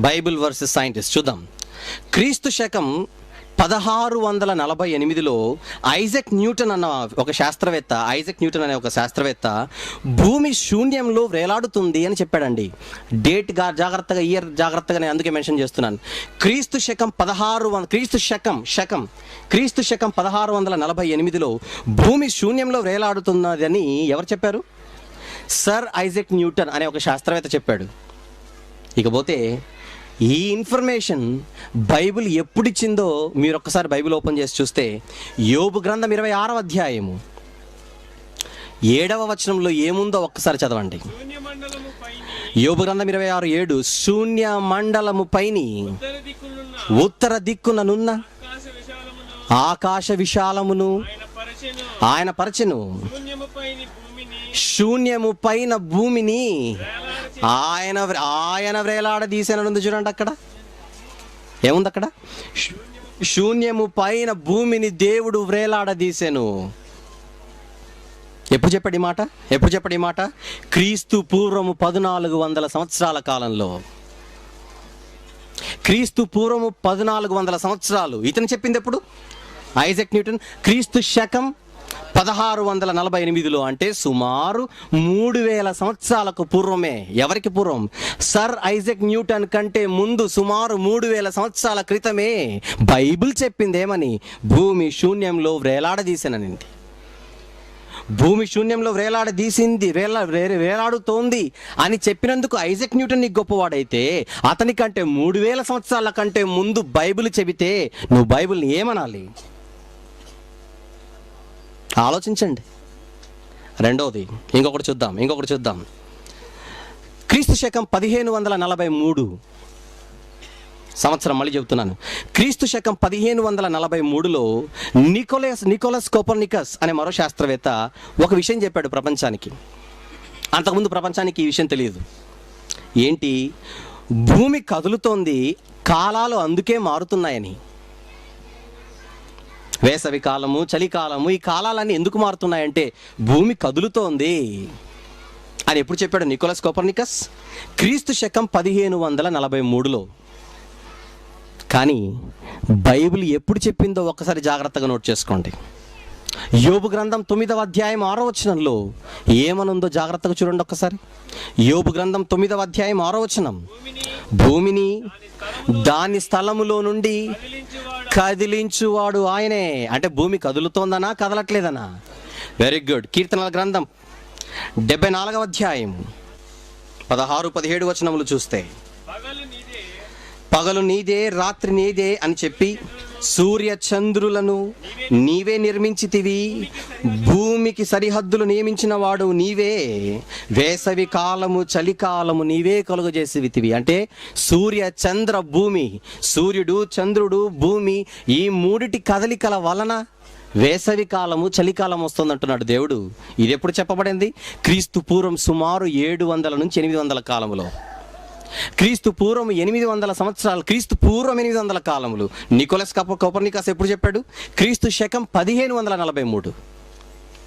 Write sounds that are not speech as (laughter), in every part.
Bible versus scientist చూద్దాం. క్రీస్తు శకం పదహారు వందల నలభై ఎనిమిదిలో ఐజక్ న్యూటన్ అన్న ఒక శాస్త్రవేత్త ఐజక్ న్యూటన్ అనే ఒక శాస్త్రవేత్త భూమి శూన్యంలో వేలాడుతుంది అని చెప్పాడండి. డేట్గా జాగ్రత్తగా ఇయర్ జాగ్రత్తగా నేను అందుకే మెన్షన్ చేస్తున్నాను. క్రీస్తు శకం పదహారు వంద క్రీస్తు శకం శకం క్రీస్తు శకం పదహారు వందల నలభై ఎనిమిదిలో భూమి శూన్యంలో వేలాడుతున్నదని ఎవరు చెప్పారు? సర్ ఐజక్ న్యూటన్ అనే ఒక శాస్త్రవేత్త చెప్పాడు. ఇకపోతే ఈ ఇన్ఫర్మేషన్ బైబిల్ ఎప్పుడు ఇచ్చిందో మీరు ఒక్కసారి బైబిల్ ఓపెన్ చేసి చూస్తే యోబు గ్రంథం ఇరవై ఆరవ అధ్యాయము. ఏడవ వచనంలో ఏముందో ఒక్కసారి చదవండి. యోబు గ్రంథం ఇరవై ఆరు ఏడు శూన్య మండలము పైని ఉత్తర దిక్కుననున్న ఆకాశ విశాలమును ఆయన పరిచెను. పరచెను. శూన్యము పైన భూమిని ఆయన ఆయన ఆయన వ్రేలాడదీశానని చూడండి అక్కడ. ఏముంది అక్కడ? శూన్యము పైన భూమిని దేవుడు వ్రేలాడదీశాను ఎప్పుడు చెప్పాడు ఈ మాట? ఎప్పుడు చెప్పాడు ఈ మాట? క్రీస్తు పూర్వము పద్నాలుగు వందల సంవత్సరాల కాలంలో. క్రీస్తు పూర్వము పద్నాలుగు వందల సంవత్సరాలు. ఇతను చెప్పింది ఎప్పుడు? Isaac Newton. క్రీస్తు శకం పదహారు వందల నలభై ఎనిమిదిలో అంటే సుమారు మూడు వేల సంవత్సరాలకు పూర్వమే. ఎవరికి పూర్వం? సర్ ఐజక్ న్యూటన్ కంటే ముందు సుమారు మూడు వేల సంవత్సరాల క్రితమే బైబిల్ చెప్పింది ఏమని భూమి శూన్యంలో వేలాడదీశాననింది భూమి శూన్యంలో వేలాడదీసింది వేలా వేరే వేలాడుతోంది అని చెప్పినందుకు ఐజక్ న్యూటన్ నీకు గొప్పవాడైతే అతనికంటే మూడు వేల సంవత్సరాల కంటే ముందు బైబిల్ చెబితే నువ్వు బైబిల్ని ఏమనాలి? ఆలోచించండి. రెండవది ఇంకొకటి చూద్దాం ఇంకొకటి చూద్దాం. క్రీస్తు శకం పదిహేను వందల నలభై మూడు. సంవత్సరం మళ్ళీ చెబుతున్నాను. క్రీస్తు శకం పదిహేను వందల నలభై మూడులో నికోలస్ నికోలస్ కోపర్నికస్ అనే మరో శాస్త్రవేత్త ఒక విషయం చెప్పాడు ప్రపంచానికి. అంతకుముందు ప్రపంచానికి ఈ విషయం తెలియదు. ఏంటి? భూమి కదులుతోంది కాలాలు అందుకే మారుతున్నాయని. వేసవి కాలము చలికాలము ఈ కాలాలన్నీ ఎందుకు మారుతున్నాయంటే భూమి కదులుతోంది. అని ఎప్పుడు చెప్పాడు నికోలస్ కోపర్నికస్? క్రీస్తు శకం పదిహేను వందల నలభై మూడులో. కానీ బైబిల్ ఎప్పుడు చెప్పిందో ఒక్కసారి జాగ్రత్తగా నోట్ చేసుకోండి. యోబు గ్రంథం తొమ్మిదవ అధ్యాయం ఆరో వచనంలో ఏమనుందో జాగ్రత్తగా చూడండి ఒక్కసారి. యోబు గ్రంథం తొమ్మిదవ అధ్యాయం ఆరో వచనం. భూమిని దాని స్థలములో నుండి కదిలించువాడు ఆయనే. అంటే భూమి కదులుతోందనా కదలట్లేదనా? వెరీ గుడ్ కీర్తనల గ్రంథం డెబ్బై నాలుగవ అధ్యాయం పదహారు పదిహేడు వచనములు చూస్తే. పగలు నీదే రాత్రి నీదే అని చెప్పి సూర్య చంద్రులను నీవే నిర్మించితివి. భూమికి సరిహద్దులు నియమించిన వాడు నీవే. వేసవి కాలము చలికాలము నీవే కలుగజేసివితివి. అంటే సూర్య చంద్ర భూమి సూర్యుడు చంద్రుడు భూమి ఈ మూడిటి కదలికల వలన వేసవి కాలము చలికాలం వస్తుందంటున్నాడు దేవుడు. ఇది ఎప్పుడు చెప్పబడింది? క్రీస్తు పూర్వం సుమారు ఏడు వందల నుంచి ఎనిమిది వందల కాలంలో క్రీస్తు పూర్వం ఎనిమిది వందల సంవత్సరాలు క్రీస్తు పూర్వం ఎనిమిది వందల కాలములు. నికోలస్ కప కోపర్నికాస్ ఎప్పుడు చెప్పాడు? క్రీస్తు శకం పదిహేను వందల నలభై మూడు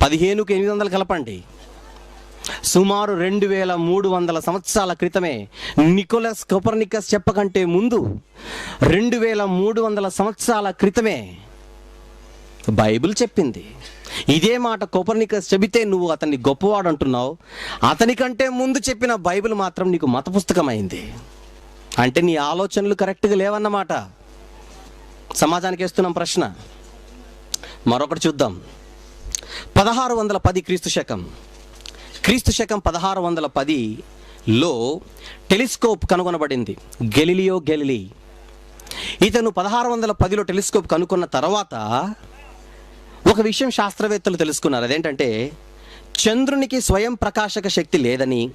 పదిహేనుకు ఎనిమిది వందలు కలపండి. సుమారు రెండు వేల మూడు వందల సంవత్సరాల క్రితమే నికోలస్ కోపర్నికస్ చెప్పకంటే ముందు రెండు వేల మూడు వందల సంవత్సరాల క్రితమే బైబిల్ చెప్పింది. ఇదే మాట కోపర్నికస్ చెబితే నువ్వు అతన్ని గొప్పవాడు అంటున్నావు అతనికంటే ముందు చెప్పిన బైబిల్ మాత్రం నీకు మత పుస్తకమైంది అంటే నీ ఆలోచనలు కరెక్ట్గా లేవన్నమాట. సమాజానికి వేస్తున్నాం ప్రశ్న. మరొకటి చూద్దాం. పదహారు వందల పది క్రీస్తు శకం. క్రీస్తు శకం పదహారు వందల పదిలో టెలిస్కోప్ కనుగొనబడింది. Galileo Galilei. ఇతను పదహారు వందల పదిలో టెలిస్కోప్ కనుక్కున్న తర్వాత ఒక విషయం శాస్త్రవేత్తలు తెలుసుకున్నారు. అదేంటంటే చంద్రునికి స్వయం ప్రకాశక శక్తి లేదని.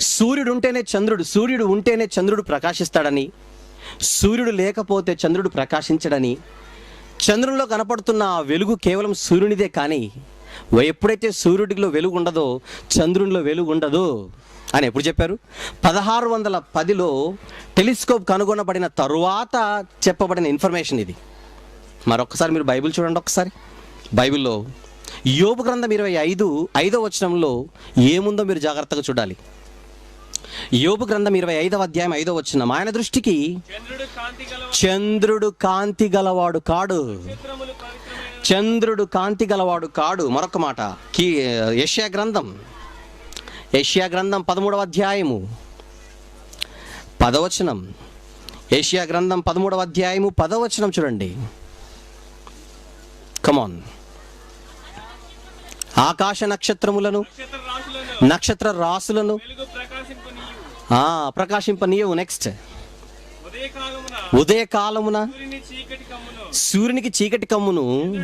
సూర్యుడు ఉంటేనే చంద్రుడు సూర్యుడు ఉంటేనే చంద్రుడు ప్రకాశిస్తాడని. సూర్యుడు లేకపోతే చంద్రుడు ప్రకాశించడని. చంద్రునిలో కనపడుతున్న ఆ వెలుగు కేవలం సూర్యునిదే కానీ ఎప్పుడైతే సూర్యుడిలో వెలుగు ఉండదో చంద్రునిలో వెలుగు ఉండదు అని ఎప్పుడు చెప్పారు? పదహారు వందల పదిలో టెలిస్కోప్ కనుగొనబడిన తరువాత చెప్పబడిన ఇన్ఫర్మేషన్ ఇది. మరొకసారి మీరు బైబిల్ చూడండి ఒకసారి బైబిల్లో యోబు గ్రంథం ఇరవై ఐదు ఐదో వచనంలో ఏముందో మీరు జాగ్రత్తగా చూడాలి. యోబు గ్రంథం ఇరవై ఐదవ అధ్యాయం ఐదో వచ్చిన ఆయన దృష్టికి చంద్రుడు కాంతి గలవాడు. కాడు. చంద్రుడు కాంతి గలవాడు కాడు. మరొక మాట కీ యష్యా గ్రంథం. యష్యా గ్రంథం పదమూడవ అధ్యాయము. పదవచనం. ఏషియా గ్రంథం పదమూడవ అధ్యాయము పదవచనం చూడండి. కమాన్ ఆకాశ నక్షత్రములను నక్షత్ర రాశులను రాసులను ఆ, ప్రకాశింపనీయవు. నెక్స్ట్ ఉదయకాలమున సూర్యునికి చీకటి కమ్మును.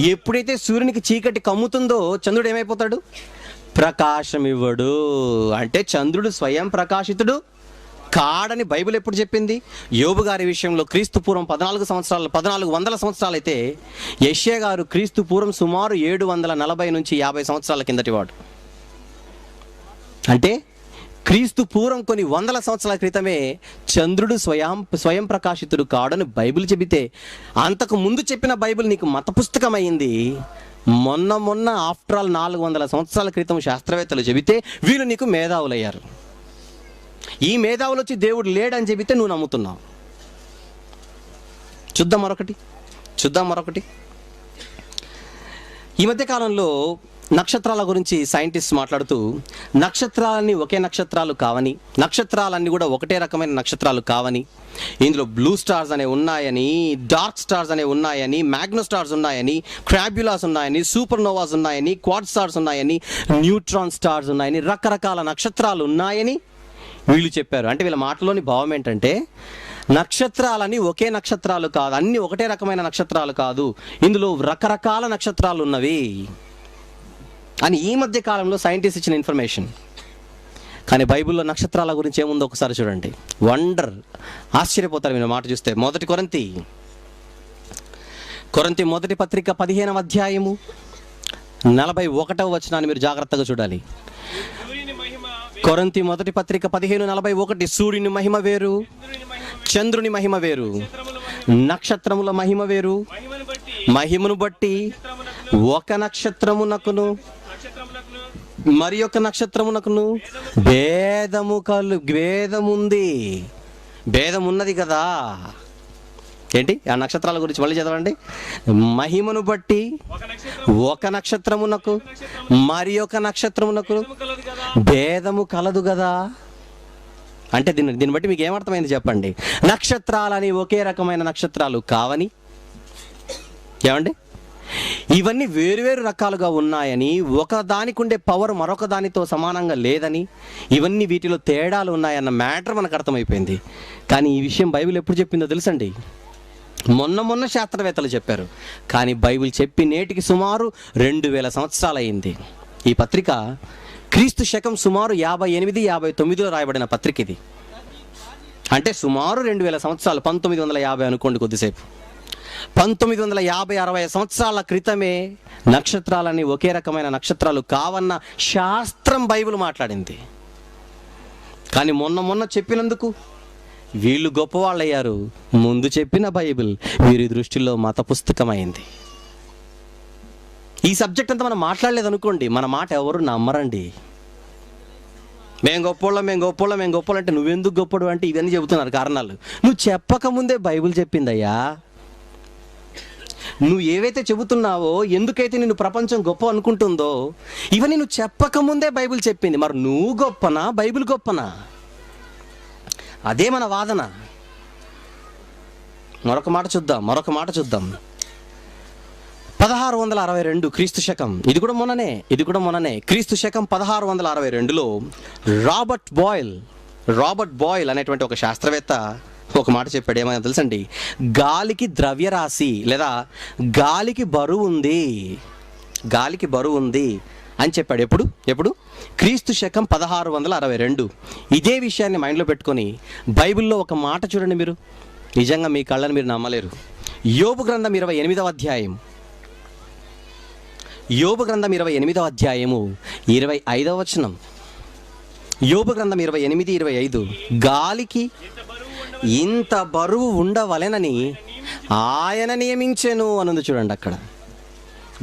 ఎప్పుడైతే సూర్యునికి చీకటి కమ్ముతుందో చంద్రుడు ఏమైపోతాడు? ప్రకాశం ఇవ్వడు అంటే చంద్రుడు స్వయం ప్రకాశితుడు. కాడని బైబిల్ ఎప్పుడు చెప్పింది? యోబు గారి విషయంలో క్రీస్తు పూర్వం పద్నాలుగు సంవత్సరాలు పద్నాలుగు వందల సంవత్సరాలు అయితే యష్యా గారు క్రీస్తు పూర్వం సుమారు ఏడు వందల నలభై నుంచి యాభై సంవత్సరాల కిందటి వాడు. అంటే క్రీస్తు పూర్వం కొన్ని వందల సంవత్సరాల క్రితమే చంద్రుడు స్వయం స్వయం ప్రకాశితుడు కాడని బైబిల్ చెబితే అంతకు ముందు చెప్పిన బైబిల్ నీకు మత పుస్తకం అయింది మొన్న మొన్న ఆఫ్టర్ ఆల్ నాలుగు వందల సంవత్సరాల క్రితం శాస్త్రవేత్తలు చెబితే వీళ్ళు నీకు మేధావులయ్యారు. ఈ మేధావులు వచ్చి దేవుడు లేడని చెబితే నువ్వు నమ్ముతున్నావు. చూద్దాం మరొకటి. చూద్దాం మరొకటి. ఈ మధ్య కాలంలో నక్షత్రాల గురించి సైంటిస్ట్ మాట్లాడుతూ నక్షత్రాలన్నీ ఒకే నక్షత్రాలు కావని నక్షత్రాలన్నీ కూడా ఒకటే రకమైన నక్షత్రాలు కావని ఇందులో బ్లూ స్టార్స్ అనే ఉన్నాయని డార్క్ స్టార్స్ అనే ఉన్నాయని మ్యాగ్నో స్టార్స్ ఉన్నాయని క్రాబ్యులాస్ ఉన్నాయని సూపర్ నోవాస్ ఉన్నాయని క్వాడ్ స్టార్స్ ఉన్నాయని న్యూట్రాన్ స్టార్స్ ఉన్నాయని రకరకాల నక్షత్రాలు ఉన్నాయని వీళ్ళు చెప్పారు. అంటే వీళ్ళ మాటలోని భావం ఏంటంటే నక్షత్రాలని ఒకే నక్షత్రాలు కాదు అన్ని ఒకటే రకమైన నక్షత్రాలు కాదు ఇందులో రకరకాల నక్షత్రాలు ఉన్నవి అని ఈ మధ్య కాలంలో సైంటిస్ట్ ఇచ్చిన ఇన్ఫర్మేషన్. కానీ బైబిల్లో నక్షత్రాల గురించి ఏముందో ఒకసారి చూడండి. వండర్. ఆశ్చర్యపోతారు మీరు మాట చూస్తే. మొదటి కొరంతి. కొరంతి మొదటి పత్రిక పదిహేనవ అధ్యాయము నలభై ఒకటవ వచనాన్ని మీరు జాగ్రత్తగా చూడాలి. కొరంతి మొదటి పత్రిక పదిహేను నలభై ఒకటి. సూర్యుని మహిమ వేరు చంద్రుని మహిమ వేరు నక్షత్రముల మహిమ వేరు. మహిమను బట్టి ఒక నక్షత్రమునకును మరి యొక్క నక్షత్రమునకును భేదము కలు భేదముంది. భేదం ఉన్నది కదా. ఏంటి? ఆ నక్షత్రాల గురించి మళ్ళీ చదవండి. మహిమను బట్టి ఒక నక్షత్రమునకు మరి ఒక నక్షత్రమునకు భేదము కలదు కదా? అంటే దీన్ని దీన్ని బట్టి మీకు ఏమర్థమైంది చెప్పండి. నక్షత్రాలని ఒకే రకమైన నక్షత్రాలు కావని? ఏమండి? ఇవన్నీ వేరువేరు రకాలుగా ఉన్నాయని ఒక దానికి ఉండే పవర్ మరొక దానితో సమానంగా లేదని ఇవన్నీ వీటిలో తేడాలు ఉన్నాయన్న మ్యాటర్ మనకు అర్థమైపోయింది. కానీ ఈ విషయం బైబిల్ ఎప్పుడు చెప్పిందో తెలుసండి? మొన్న మొన్న శాస్త్రవేత్తలు చెప్పారు. కానీ బైబిల్ చెప్పి నేటికి సుమారు రెండు వేల సంవత్సరాలు అయింది ఈ పత్రిక క్రీస్తు శకం సుమారు యాభై ఎనిమిది యాభై తొమ్మిదిలో రాయబడిన పత్రిక ఇది. అంటే సుమారు రెండు వేల సంవత్సరాలు పంతొమ్మిది వందల యాభై అనుకోండి కొద్దిసేపు. పంతొమ్మిది వందల యాభై అరవై సంవత్సరాల క్రితమే నక్షత్రాలని ఒకే రకమైన నక్షత్రాలు కావన్న శాస్త్రం బైబిల్ మాట్లాడింది. కానీ మొన్న మొన్న చెప్పినందుకు వీళ్ళు గొప్పవాళ్ళయ్యారు. ముందు చెప్పిన బైబిల్ వీరి దృష్టిలో మత పుస్తకమైంది. ఈ సబ్జెక్ట్ అంతా మనం మాట్లాడలేదు అనుకోండి మన మాట ఎవరు నమ్మరండి. మేము గొప్పోళ్ళం మేము గొప్పోళ్ళం మేము గొప్పోళ్ళం అంటే నువ్వెందుకు గొప్పడు అంటే ఇవన్నీ చెబుతున్నారు కారణాలు. నువ్వు చెప్పకముందే బైబిల్ చెప్పిందయ్యా. నువ్వు ఏవైతే చెబుతున్నావో ఎందుకైతే నిన్ను ప్రపంచం గొప్ప అనుకుంటుందో ఇవన్నీ నువ్వు చెప్పకముందే బైబిల్ చెప్పింది. మరి నువ్వు గొప్పనా బైబిల్ గొప్పనా? అదే మన వాదన. మరొక మాట చూద్దాం మరొక మాట చూద్దాం. పదహారు వందల అరవై రెండు క్రీస్తు శకం. ఇది కూడా మొన్ననే ఇది కూడా మొన్ననే. క్రీస్తు శకం పదహారు వందల అరవై రెండులో రాబర్ట్ బాయిల్ రాబర్ట్ బాయిల్ అనేటువంటి ఒక శాస్త్రవేత్త ఒక మాట చెప్పాడు. ఏమైనా తెలుసండి? గాలికి ద్రవ్యరాశి లేదా గాలికి బరువు ఉంది గాలికి బరువు ఉంది అని చెప్పాడు. ఎప్పుడు? ఎప్పుడు? క్రీస్తు శకం పదహారు వందల అరవై రెండు. ఇదే విషయాన్ని మైండ్లో పెట్టుకొని బైబిల్లో ఒక మాట చూడండి మీరు. నిజంగా మీ కళ్ళని మీరు నమ్మలేరు. యోబు గ్రంథం ఇరవై ఎనిమిదవ అధ్యాయం. యోబు గ్రంథం ఇరవై ఎనిమిదవ అధ్యాయము ఇరవై ఐదవ వచనం. యోబు గ్రంథం ఇరవై ఎనిమిది ఇరవై ఐదు. గాలికి ఇంత బరువు ఉండవలెనని ఆయన నియమించెను అనుంది చూడండి అక్కడ.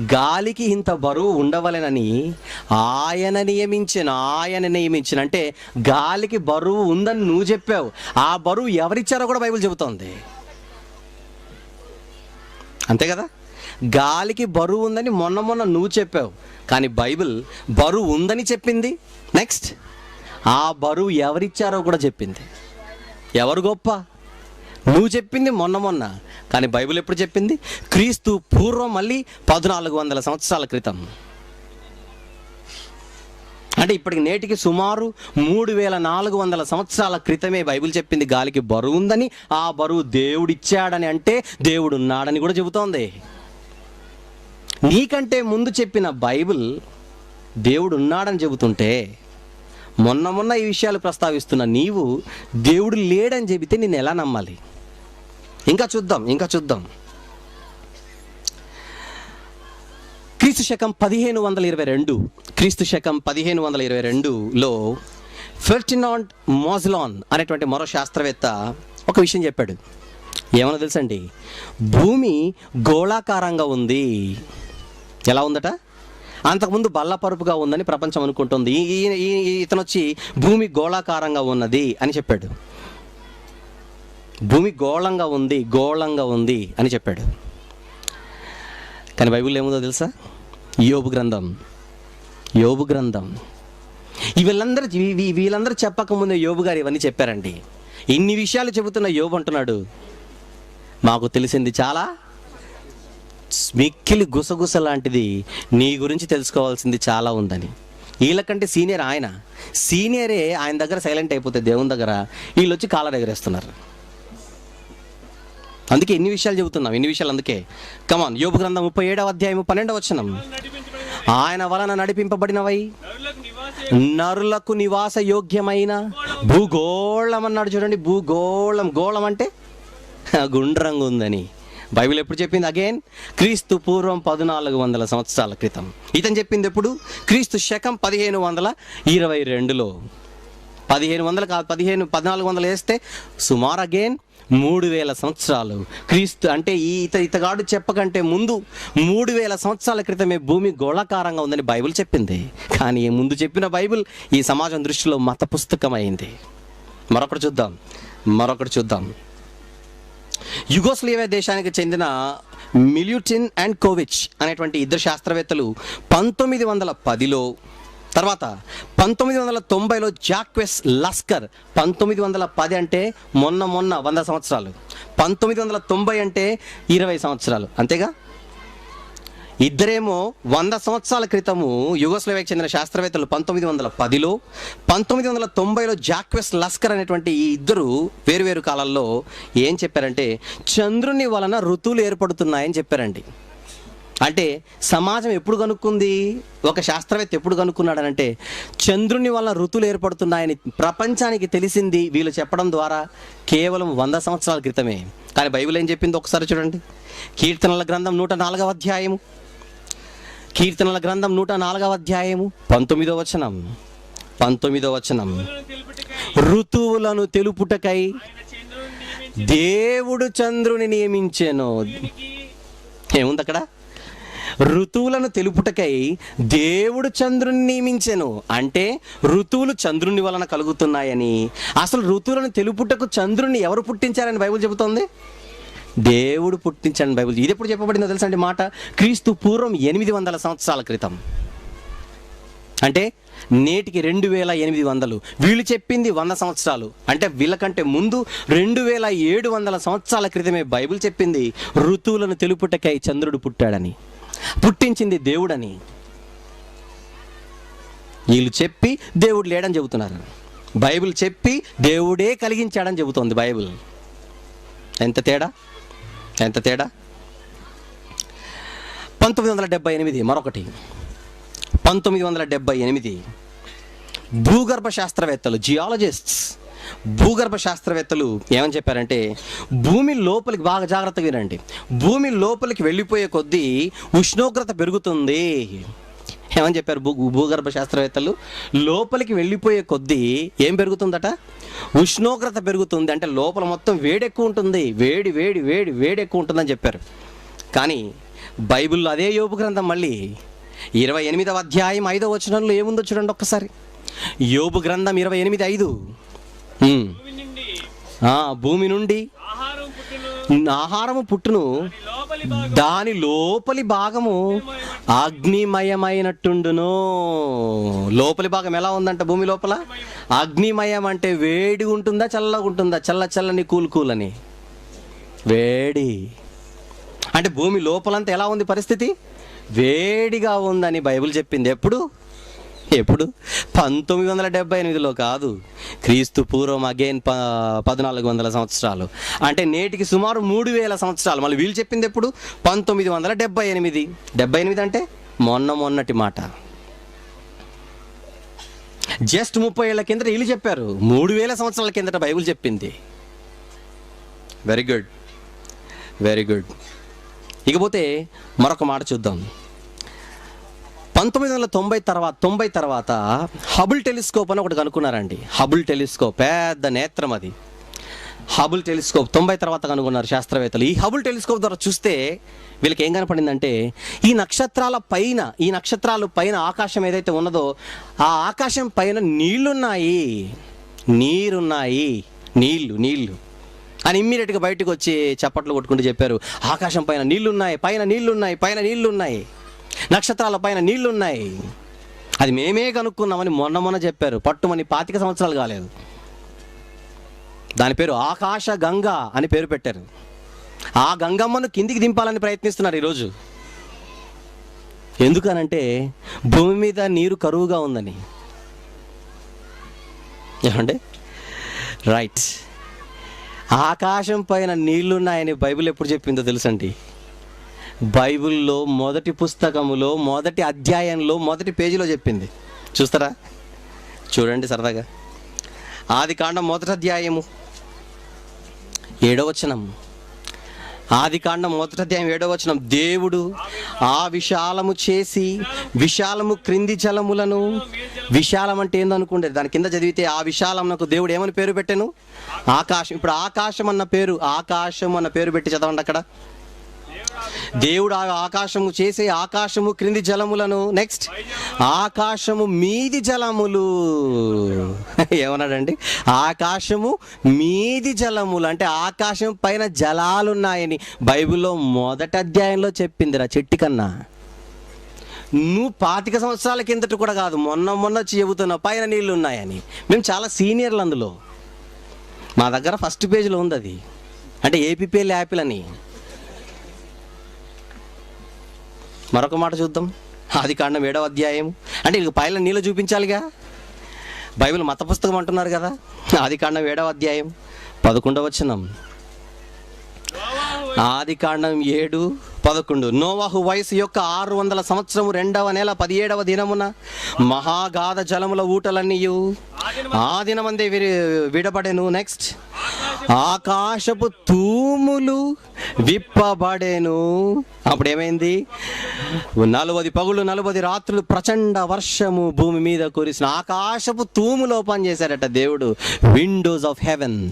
గాలికి ఇంత బరువు ఉండవలెనని ఆయన నియమించిన ఆయన నియమించిన. అంటే గాలికి బరువు ఉందని నువ్వు చెప్పావు. ఆ బరువు ఎవరిచ్చారో కూడా బైబిల్ చెబుతోంది. అంతే కదా? గాలికి బరువు ఉందని మొన్న మొన్న నువ్వు చెప్పావు. కానీ బైబిల్ బరువు ఉందని చెప్పింది. నెక్స్ట్ ఆ బరువు ఎవరిచ్చారో కూడా చెప్పింది. ఎవరు గొప్ప? నువ్వు చెప్పింది మొన్న మొన్న కానీ బైబిల్ ఎప్పుడు చెప్పింది? క్రీస్తు పూర్వం మళ్ళీ పద్నాలుగు వందల సంవత్సరాల క్రితం. అంటే ఇప్పటికి నేటికి సుమారు మూడు వేల నాలుగు వందల సంవత్సరాల క్రితమే బైబిల్ చెప్పింది గాలికి బరువు ఉందని ఆ బరువు దేవుడిచ్చాడని అంటే దేవుడు ఉన్నాడని కూడా చెబుతోంది. నీకంటే ముందు చెప్పిన బైబిల్ దేవుడు ఉన్నాడని చెబుతుంటే మొన్న మొన్న ఈ విషయాలు ప్రస్తావిస్తున్న నీవు దేవుడు లేడని చెబితే నేను ఎలా నమ్మాలి? ఇంకా చూద్దాం ఇంకా చూద్దాం. క్రీస్తు శకం పదిహేను వందల ఇరవై రెండు క్రీస్తు శకం పదిహేను వందల ఇరవై రెండులో ఫెర్టినాండ్ మోజ్లాన్ అనేటువంటి మరో శాస్త్రవేత్త ఒక విషయం చెప్పాడు. ఏమన్నా తెలుసండి? భూమి గోళాకారంగా ఉంది. ఎలా ఉందట? అంతకుముందు బల్లపరుపుగా ఉందని ప్రపంచం అనుకుంటుంది. ఈ- ఇతను వచ్చి భూమి గోళాకారంగా ఉన్నది అని చెప్పాడు. భూమి గోళంగా ఉంది గోళంగా ఉంది అని చెప్పాడు. కానీ బైబిల్ ఏముందో తెలుసా? యోబు గ్రంథం. యోబు గ్రంథం. ఈ వీళ్ళందరూ వీళ్ళందరూ చెప్పకముందే యోబు గారు ఇవన్నీ చెప్పారండి. ఇన్ని విషయాలు చెబుతున్న యోబు అంటున్నాడు. మాకు తెలిసింది చాలా మిక్కిలి గుసగుస లాంటిది నీ గురించి తెలుసుకోవాల్సింది చాలా ఉందని. వీళ్ళకంటే సీనియర్ ఆయన. సీనియరే ఆయన దగ్గర సైలెంట్ అయిపోతే దేవుని దగ్గర వీళ్ళు వచ్చి కాలర్ ఎగరేస్తున్నారు. అందుకే ఎన్ని విషయాలు చెబుతున్నాం ఎన్ని విషయాలు అందుకే. కమాన్ యోగ గ్రంథం ముప్పై ఏడవ అధ్యాయం పన్నెండవ వచనం. ఆయన వలన నడిపింపబడినవై నరులకు నివాస నరులకు నివాస యోగ్యమైన భూగోళం అన్నాడు చూడండి భూగోళం. గోళం అంటే గుండ్రంగా ఉందని బైబిల్ ఎప్పుడు చెప్పింది అగైన్? క్రీస్తు పూర్వం పద్నాలుగు వందల సంవత్సరాల క్రితం. ఇతను చెప్పింది ఎప్పుడు? క్రీస్తు శకం పదిహేను వందల ఇరవై రెండులో. పదిహేను వందలు కాదు పదిహేను పద్నాలుగు వందలు వేస్తే సుమారు అగైన్ మూడు వేల సంవత్సరాలు. క్రీస్తు అంటే ఈ ఇత ఇతగాడు చెప్పకంటే ముందు మూడు వేల సంవత్సరాల క్రితమే భూమి గోళాకారంగా ఉందని బైబిల్ చెప్పింది. కానీ ముందు చెప్పిన బైబిల్ ఈ సమాజం దృష్టిలో మత పుస్తకం అయింది మరొకటి చూద్దాం. మరొకటి చూద్దాం. యుగోస్లేవియా దేశానికి చెందిన మిల్యూటిన్ అండ్ కోవిచ్ అనేటువంటి ఇద్దరు శాస్త్రవేత్తలు పంతొమ్మిది వందల పదిలో తర్వాత పంతొమ్మిది వందల తొంభైలో జాక్వెస్ లస్కర్. పంతొమ్మిది వందల పది అంటే మొన్న మొన్న వంద సంవత్సరాలు. పంతొమ్మిది వందల తొంభై అంటే ఇరవై సంవత్సరాలు. అంతేగా? ఇద్దరేమో వంద సంవత్సరాల క్రితము యుగోస్లోవియాకి చెందిన శాస్త్రవేత్తలు పంతొమ్మిది వందల పదిలో పంతొమ్మిది వందల తొంభైలో జాక్వెస్ లస్కర్ అనేటువంటి ఈ ఇద్దరు వేరువేరు కాలాల్లో ఏం చెప్పారంటే చంద్రుని వలన ఋతువులు ఏర్పడుతున్నాయని చెప్పారండి. అంటే సమాజం ఎప్పుడు కనుక్కుంది? ఒక శాస్త్రవేత్త ఎప్పుడు కనుక్కున్నాడనంటే చంద్రుని వల్ల ఋతువులు ఏర్పడుతున్నాయని ప్రపంచానికి తెలిసింది వీళ్ళు చెప్పడం ద్వారా కేవలం వంద సంవత్సరాల క్రితమే. కానీ బైబిల్ ఏం చెప్పింది ఒకసారి చూడండి. కీర్తనల గ్రంథం నూట నాలుగవ అధ్యాయము. కీర్తనల గ్రంథం నూట నాలుగవ అధ్యాయము పంతొమ్మిదో వచనం. పంతొమ్మిదో వచనం. ఋతువులను తెలుపుటకై దేవుడు చంద్రుని నియమించాను. ఏముంది అక్కడ? ఋతువులను తెలుపుటకై దేవుడు చంద్రుని నియమించెను. అంటే ఋతువులు చంద్రుని వలన కలుగుతున్నాయని. అసలు ఋతువులను తెలుపుటకు చంద్రుని ఎవరు పుట్టించారని బైబిల్ చెబుతోంది? దేవుడు పుట్టించండి బైబిల్ ఇది ఎప్పుడు చెప్పబడిందో తెలుసా అండి మాట? క్రీస్తు పూర్వం ఎనిమిది వందల సంవత్సరాల క్రితం. అంటే నేటికి రెండు వేల ఎనిమిది వందలు. వీళ్ళు చెప్పింది వంద సంవత్సరాలు. అంటే వీళ్ళకంటే ముందు రెండు వేల ఏడు వందల సంవత్సరాల క్రితమే బైబిల్ చెప్పింది ఋతువులను తెలుపుటకై చంద్రుడు పుట్టాడని. పుట్టించింది దేవుడని. వీళ్ళు చెప్పి దేవుడు లేడని చెబుతున్నారు. బైబిల్ చెప్పి దేవుడే కలిగించాడని చెబుతోంది బైబిల్. ఎంత తేడా? ఎంత తేడా? పంతొమ్మిది వందల డెబ్బై ఎనిమిది మరొకటి. పంతొమ్మిది వందల డెబ్బై ఎనిమిది భూగర్భ శాస్త్రవేత్తలు జియాలజిస్ట్స్ భూగర్భ శాస్త్రవేత్తలు ఏమని చెప్పారంటే భూమి లోపలికి బాగా జాగ్రత్తగా వినండి. భూమి లోపలికి వెళ్ళిపోయే కొద్దీ ఉష్ణోగ్రత పెరుగుతుంది. ఏమని చెప్పారు? భూ భూగర్భ శాస్త్రవేత్తలు లోపలికి వెళ్ళిపోయే కొద్దీ ఏం పెరుగుతుందట? ఉష్ణోగ్రత పెరుగుతుంది. అంటే లోపల మొత్తం వేడి ఎక్కువ ఉంటుంది. వేడి వేడి వేడి వేడి ఎక్కువ ఉంటుందని చెప్పారు. కానీ బైబిల్లో అదే యోబు గ్రంథం మళ్ళీ ఇరవై ఎనిమిదవ అధ్యాయం ఐదవ వచనంలో ఏముందో చూడండి ఒక్కసారి. యోబు గ్రంథం ఇరవై ఎనిమిది ఐదు. భూమి నుండి ఆహారము పుట్టును. దాని లోపలి భాగము అగ్నిమయమైనట్టుండును. లోపలి భాగం ఎలా ఉందంట భూమి లోపల? అగ్నిమయం అంటే వేడి ఉంటుందా చల్లగా ఉంటుందా? చల్ల చల్లని కూల్ కూల్ అని వేడి. అంటే భూమి లోపలంతా ఎలా ఉంది పరిస్థితి? వేడిగా ఉందని బైబిల్ చెప్పింది ఎప్పుడు? ఎప్పుడు? పంతొమ్మిది వందల డెబ్బై ఎనిమిదిలో కాదు. క్రీస్తు పూర్వం అగైన్ ప పద్నాలుగు వందల సంవత్సరాలు. అంటే నేటికి సుమారు మూడు వేల సంవత్సరాలు. మళ్ళీ వీళ్ళు చెప్పింది ఎప్పుడు? పంతొమ్మిది వందల డెబ్బై ఎనిమిది. డెబ్బై ఎనిమిది అంటే మొన్న మొన్నటి మాట. జస్ట్ ముప్పై ఏళ్ళ కిందట వీళ్ళు చెప్పారు. మూడు వేల సంవత్సరాల కిందట బైబిల్ చెప్పింది. వెరీ గుడ్ వెరీ గుడ్ ఇకపోతే మరొక మాట చూద్దాం. పంతొమ్మిది వందల తొంభై తర్వాత తొంభై తర్వాత హబుల్ టెలిస్కోప్ అని ఒకటి కనుక్కున్నారండి. హబుల్ టెలిస్కోప్ పెద్ద నేత్రం అది. హబుల్ టెలిస్కోప్ తొంభై తర్వాత కనుగొన్నారు శాస్త్రవేత్తలు. ఈ హబుల్ టెలిస్కోప్ ద్వారా చూస్తే వీళ్ళకి ఏం కనపడిందంటే ఈ నక్షత్రాల పైన ఈ నక్షత్రాలు పైన ఆకాశం ఏదైతే ఉన్నదో ఆ ఆకాశం పైన నీళ్ళున్నాయి. నీరున్నాయి. నీళ్ళు నీళ్ళు. అని ఇమ్మీడియట్గా బయటకు వచ్చి చప్పట్లు కొట్టుకుంటూ చెప్పారు. ఆకాశం పైన నీళ్ళున్నాయి పైన నీళ్ళున్నాయి పైన నీళ్ళున్నాయి. నక్షత్రాల పైన నీళ్ళున్నాయి. అది మేమే కనుక్కున్నామని మొన్న మొన్న చెప్పారు. పట్టుమని పాతిక సంవత్సరాలు కాలేదు. దాని పేరు ఆకాశ గంగ అని పేరు పెట్టారు. ఆ గంగమ్మను కిందికి దింపాలని ప్రయత్నిస్తున్నారు ఈరోజు. ఎందుకనంటే భూమి మీద నీరు కరువుగా ఉందని. ఏమండి? రైట్. ఆకాశం పైన నీళ్ళున్నాయని బైబిల్ ఎప్పుడు చెప్పిందో తెలుసండి? బైబిల్లో మొదటి పుస్తకములో మొదటి అధ్యాయంలో మొదటి పేజీలో చెప్పింది. చూస్తారా? చూడండి సరదాగా. ఆది కాండం మొదటి అధ్యాయము. ఏడవచనం ఆది కాండం మొదటి అధ్యాయం ఏడవచనం దేవుడు ఆ విశాలము చేసి విశాలము క్రింది జలములను విశాలం అంటే ఏందనుకుండేది దాని కింద చదివితే ఆ విశాలం నాకు దేవుడు ఏమని పేరు పెట్టాను? ఆకాశం. ఇప్పుడు ఆకాశం అన్న పేరు ఆకాశం అన్న పేరు పెట్టి చదవండి అక్కడ. దేవుడు ఆ ఆకాశము చేసే ఆకాశము క్రింది జలములను నెక్స్ట్ ఆకాశము మీది జలములు (laughs) ఏమన్నాడండి? ఆకాశము మీది జలములు అంటే ఆకాశం పైన జలాలు ఉన్నాయని బైబిల్లో మొదటి అధ్యాయంలో చెప్పిందిరా చెట్టు కన్నా. నువ్వు పాతిక సంవత్సరాల కిందట కూడా కాదు మొన్న మొన్న చెబుతున్న చెబుతున్నావు పైన నీళ్ళు ఉన్నాయని మేము చాలా సీనియర్లు అందులో. మా దగ్గర ఫస్ట్ పేజీలో ఉంది అది అంటే ఏపీపీఎల్ యాపిల్ అని. మరొక మాట చూద్దాం. ఆది కాండం ఏడవ అధ్యాయం. అంటే ఇక పైన నీళ్ళు చూపించాలిగా? బైబిల్ మత పుస్తకం అంటున్నారు కదా. ఆది కాండం ఏడవ అధ్యాయం పదకొండవ వచనం. ఆది కాండం ఏడు పదకొండు. నోవాహు వయసు యొక్క ఆరు వందల సంవత్సరము రెండవ నెల పదిహేడవ దినమున మహాగాధ జలముల ఊటలన్నీయు. ఆ దినమందే విడబడెను. నెక్స్ట్ ఆకాశపు తూములు విప్పబడేను. అప్పుడు ఏమైంది నలువది పగులు నలువది రాత్రులు ప్రచండ వర్షము భూమి మీద కురిసిన ఆకాశపు తూములు ఓపెన్ దేవుడు. విండోస్ ఆఫ్ హెవెన్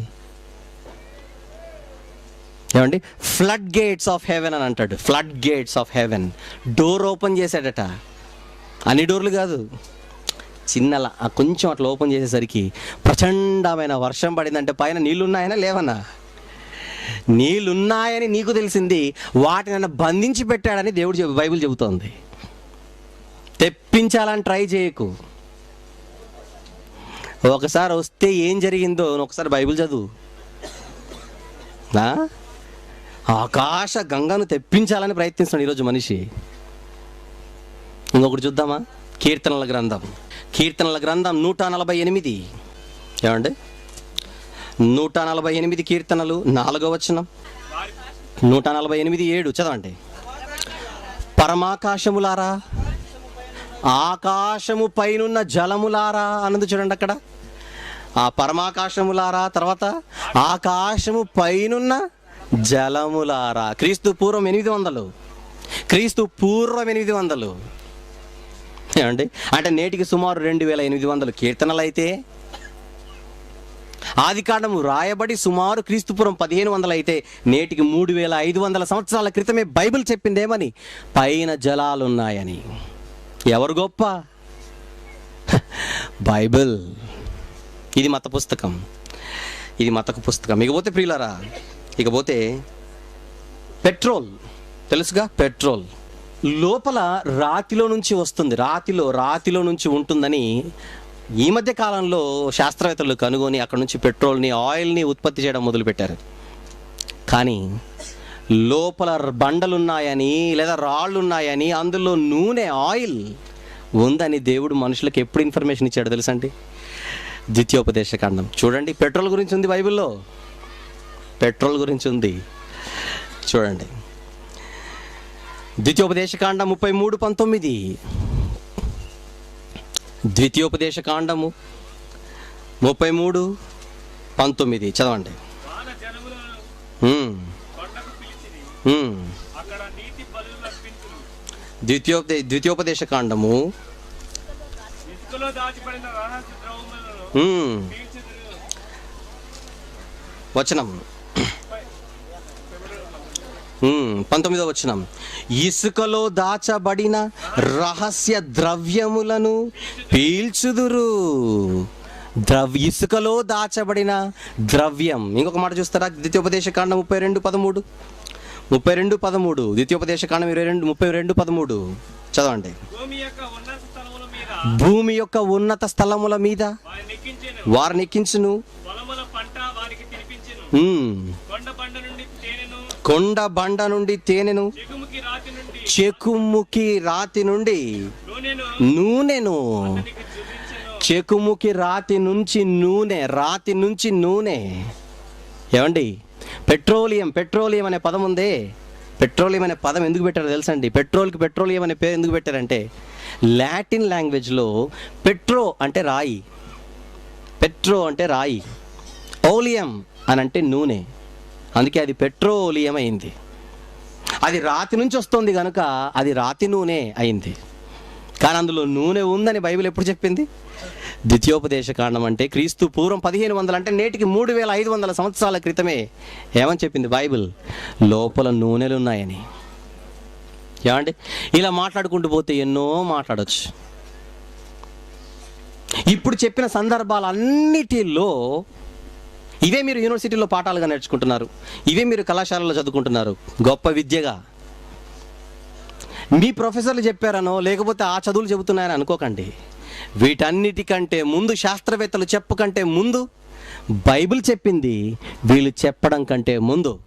ఏమండి? ఫ్లడ్ గేట్స్ ఆఫ్ హెవెన్ అని అంటాడు. Flood gates of heaven door open చేశాడట. అన్ని డోర్లు కాదు. చిన్నలా. ఆ కొంచెం అట్లా ఓపెన్ చేసేసరికి ప్రచండమైన వర్షం పడిందంటే పైన నీళ్ళున్నాయనా లేవన్నా నీళ్ళున్నాయని నీకు తెలిసింది వాటిని నన్ను బంధించి పెట్టాడని దేవుడు చెబు బైబిల్ చెబుతోంది. తెప్పించాలని ట్రై చేయకు. ఒకసారి వస్తే ఏం జరిగిందో ఒకసారి బైబిల్ చదువు. ఆకాశ గంగను తెప్పించాలని ప్రయత్నిస్తున్నాడు ఈరోజు మనిషి. ఇంకొకటి చూద్దామా? కీర్తనల గ్రంథం. కీర్తనల గ్రంథం నూట నలభై ఎనిమిది. ఏమండి? నూట నలభై ఎనిమిది కీర్తనలు నాలుగో వచనం. నూట నలభై ఎనిమిది ఏడు చదవండి. పరమాకాశములారా ఆకాశము పైనున్న జలములారా అన్నది చూడండి అక్కడ. ఆ పరమాకాశములారా తర్వాత ఆకాశము పైనున్న జలములారా. క్రీస్తు పూర్వం ఎనిమిది వందలు. క్రీస్తు పూర్వం ఎనిమిది వందలు. ఏమండి? అంటే నేటికి సుమారు రెండు వేల ఎనిమిది వందల కీర్తనలు అయితే ఆది రాయబడి సుమారు క్రీస్తుపురం పదిహేను వందలు అయితే నేటికి మూడు వేల ఐదు వందల సంవత్సరాల క్రితమే బైబిల్ చెప్పిందేమని పైన జలాలున్నాయని. ఎవరు గొప్ప? బైబిల్. ఇది మత పుస్తకం. ఇది మతక పుస్తకం. ఇకపోతే ప్రియులరా ఇకపోతే పెట్రోల్. తెలుసుగా? పెట్రోల్. లోపల రాతిలో నుంచి వస్తుంది. రాతిలో రాతిలో నుంచి ఉంటుందని ఈ మధ్య కాలంలో శాస్త్రవేత్తలు కనుగొని అక్కడ నుంచి పెట్రోల్ని ఆయిల్ని ఉత్పత్తి చేయడం మొదలుపెట్టారు. కానీ లోపల బండలున్నాయని లేదా రాళ్ళు ఉన్నాయని అందులో నూనె ఆయిల్ ఉందని దేవుడు మనుషులకు ఎప్పుడు ఇన్ఫర్మేషన్ ఇచ్చాడు తెలుసండి? ద్వితీయోపదేశ కాండం. చూడండి పెట్రోల్ గురించి ఉంది బైబిల్లో. పెట్రోల్ గురించి ఉంది. చూడండి. ద్వితీయోపదేశ కాండం ముప్పై మూడు పంతొమ్మిది. ద్వితీయోపదేశ కాండము ముప్పై మూడు పంతొమ్మిది. చదవండి. ద్వితీయోపదే ద్వితీయోపదేశ కాండము ఇసుకలో దాచిపడిన రహస్య ద్రవములను ఉమ్, పీల్చుదురు వచనం. పంతొమ్మిదో వచనం. ఇసుకలో దాచబడిన రహస్య ద్రవ్యములను పీల్చుదురు. ద్రవ్ ఇసుకలో దాచబడిన ద్రవ్యం. ఇంకొక మాట చూస్తారా? ద్వితీయోపదేశ కాండం ముప్పై రెండు పదమూడు. ముప్పై రెండు పదమూడు. ద్వితీయోపదేశ కాండం ఇరవై రెండు ముప్పై రెండు పదమూడు. చదవండి. భూమి యొక్క ఉన్నత స్థలముల మీద. వారిని ఎక్కించును కొండ బండ నుండి తేనెను చెకుముకి రాతి నుండి నూనెను చెకుముకి రాతి నుంచి నూనె రాతి నుంచి నూనె. ఏమండి? పెట్రోలియం పెట్రోలియం అనే పదం ఉందే. పెట్రోలియం అనే పదం ఎందుకు పెట్టారో తెలుసండి? పెట్రోల్కి పెట్రోలియం అనే పేరు ఎందుకు పెట్టారంటే లాటిన్ లాంగ్వేజ్లో పెట్రో అంటే రాయి. పెట్రో అంటే రాయి. ఓలియం అని అంటే నూనె. అందుకే అది పెట్రోలియం అయింది అది రాతి నుంచి వస్తుంది కనుక అది రాతి నూనె అయింది. కానీ అందులో నూనె ఉందని బైబిల్ ఎప్పుడు చెప్పింది? ద్వితీయోపదేశ కాండం అంటే క్రీస్తు పూర్వం పదిహేను వందలు అంటే నేటికి మూడు వేల ఐదు వందల సంవత్సరాల క్రితమే ఏమని చెప్పింది బైబిల్? లోపల నూనెలు ఉన్నాయని. ఏమండి? ఇలా మాట్లాడుకుంటూ పోతే ఎన్నో మాట్లాడొచ్చు. ఇప్పుడు చెప్పిన సందర్భాలన్నిటిలో ఇవే మీరు యూనివర్సిటీలో పాఠాలుగా నేర్చుకుంటున్నారు. ఇవే మీరు కళాశాలలో చదువుకుంటున్నారు. గొప్ప విద్యగా. మీ ప్రొఫెసర్లు చెప్పారనో లేకపోతే ఆ చదువులు చెబుతున్నాయని అనుకోకండి. వీటన్నిటికంటే ముందు శాస్త్రవేత్తలు చెప్పకంటే ముందు బైబిల్ చెప్పింది వీళ్ళు చెప్పడం కంటే ముందు.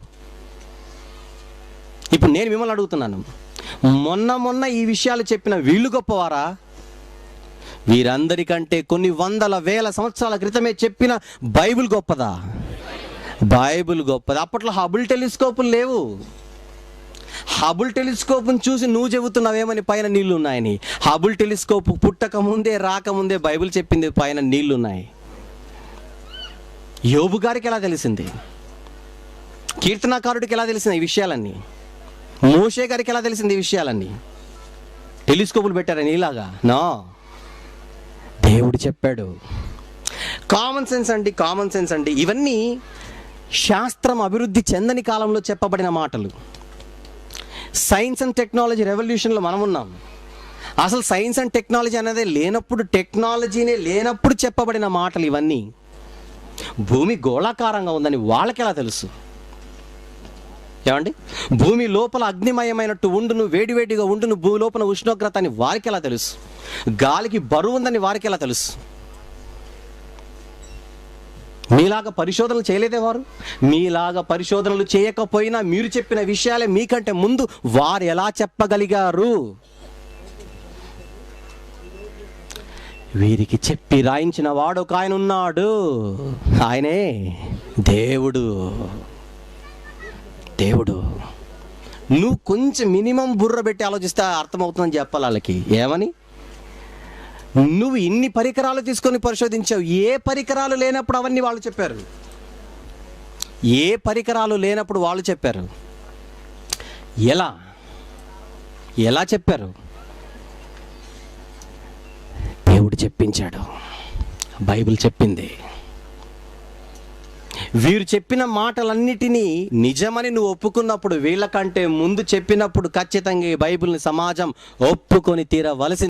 ఇప్పుడు నేను మిమ్మల్ని అడుగుతున్నాను. మొన్న మొన్న ఈ విషయాలు చెప్పిన వీళ్ళు గొప్పవారా? వీరందరికంటే కొన్ని వందల వేల సంవత్సరాల క్రితమే చెప్పిన బైబిల్ గొప్పదా? బైబిల్ గొప్పది? అప్పట్లో హబుల్ టెలిస్కోపులు లేవు. హబుల్ టెలిస్కోప్ను చూసి నువ్వు చెబుతున్నావేమని పైన నీళ్ళు ఉన్నాయని హబుల్ టెలిస్కోప్ పుట్టక ముందే రాకముందే బైబిల్ చెప్పింది పైన నీళ్ళు ఉన్నాయి యోబు గారికి ఎలా తెలిసింది? కీర్తనాకారుడికి ఎలా తెలిసింది ఈ విషయాలన్నీ? మోషే గారికి ఎలా తెలిసింది ఈ విషయాలన్నీ? టెలిస్కోపులు పెట్టారని ఇలాగా నా. దేవుడు చెప్పాడు. కామన్ సెన్స్ అండి కామన్ సెన్స్ అండి. ఇవన్నీ శాస్త్రం అభివృద్ధి చెందని కాలంలో చెప్పబడిన మాటలు. సైన్స్ అండ్ టెక్నాలజీ రెవల్యూషన్లో మనం ఉన్నాం. అసలు సైన్స్ అండ్ టెక్నాలజీ అనేది లేనప్పుడు టెక్నాలజీనే లేనప్పుడు చెప్పబడిన మాటలు ఇవన్నీ. భూమి గోళాకారంగా ఉందని వాళ్ళకి ఎలా తెలుసు? ఏమండి? భూమి లోపల అగ్నిమయమైనట్టు ఉండును వేడివేడిగా ఉండును భూమి లోపల ఉష్ణోగ్రత అని వారికి ఎలా తెలుసు? గాలికి బరువు ఉందని వారికి ఎలా తెలుసు? మీలాగా పరిశోధనలు చేయలేదే వారు? మీలాగా పరిశోధనలు చేయకపోయినా మీరు చెప్పిన విషయాలే మీకంటే ముందు వారు ఎలా చెప్పగలిగారు? వీరికి చెప్పి రాయించిన వాడు ఒక ఆయన ఉన్నాడు. ఆయనే దేవుడు. దేవుడు నువ్వు కొంచెం మినిమం బుర్ర పెట్టి ఆలోచిస్తే అర్థమవుతుందని చెప్పాలి వాళ్ళకి. ఏమని? నువ్వు ఇన్ని పరికరాలు తీసుకొని పరిశోధించావు. ఏ పరికరాలు లేనప్పుడు అవన్నీ వాళ్ళు చెప్పారు. ఏ పరికరాలు లేనప్పుడు వాళ్ళు చెప్పారు. ఎలా? ఎలా చెప్పారు? దేవుడు చెప్పించాడు. బైబిల్ చెప్పింది. వీరు చెప్పిన మాటలన్నిటినీ నిజమని నువ్వు ఒప్పుకున్నప్పుడు వీళ్ళకంటే ముందు చెప్పినప్పుడు ఖచ్చితంగా ఈ బైబిల్ని సమాజం ఒప్పుకొని తీరవలసి